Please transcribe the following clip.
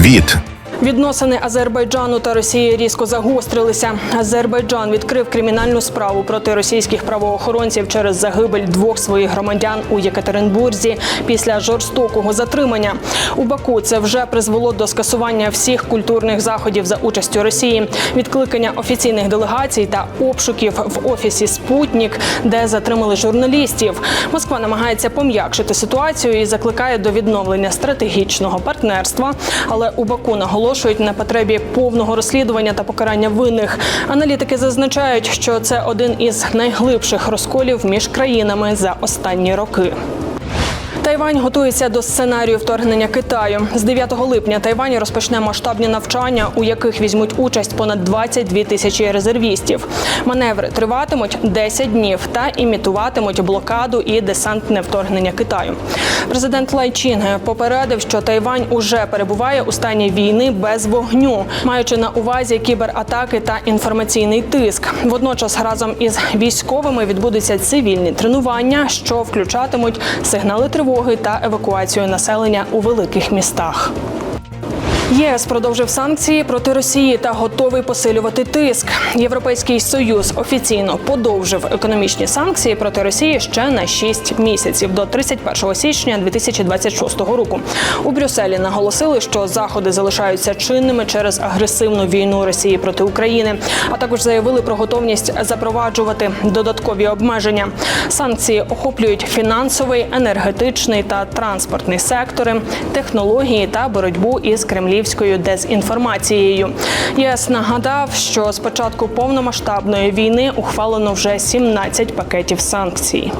світ. Відносини Азербайджану та Росії різко загострилися. Азербайджан відкрив кримінальну справу проти російських правоохоронців через загибель двох своїх громадян у Єкатеринбурзі після жорстокого затримання. У Баку це вже призвело до скасування всіх культурних заходів за участю Росії, відкликання офіційних делегацій та обшуків в офісі Спутнік, де затримали журналістів. Москва намагається пом'якшити ситуацію і закликає до відновлення стратегічного партнерства. Але у Баку наголошують на потребі повного розслідування та покарання винних. Аналітики зазначають, що це один із найглибших розколів між країнами за останні роки. Тайвань готується до сценарію вторгнення Китаю. З 9 липня Тайвань розпочне масштабні навчання, у яких візьмуть участь понад 22 тисячі резервістів. Маневри триватимуть 10 днів та імітуватимуть блокаду і десантне вторгнення Китаю. Президент Лай Чінге попередив, що Тайвань уже перебуває у стані війни без вогню, маючи на увазі кібератаки та інформаційний тиск. Водночас разом із військовими відбудуться цивільні тренування, що включатимуть сигнали тривоги та евакуацію населення у великих містах. ЄС продовжив санкції проти Росії та готовий посилювати тиск. Європейський союз офіційно подовжив економічні санкції проти Росії ще на 6 місяців до 31 січня 2026 року. У Брюсселі наголосили, що заходи залишаються чинними через агресивну війну Росії проти України, а також заявили про готовність запроваджувати додаткові обмеження. Санкції охоплюють фінансовий, енергетичний та транспортний сектори, технології та боротьбу із кремлівською дезінформацією. ЄС нагадав, що з початку повномасштабної війни ухвалено вже 17 пакетів санкцій.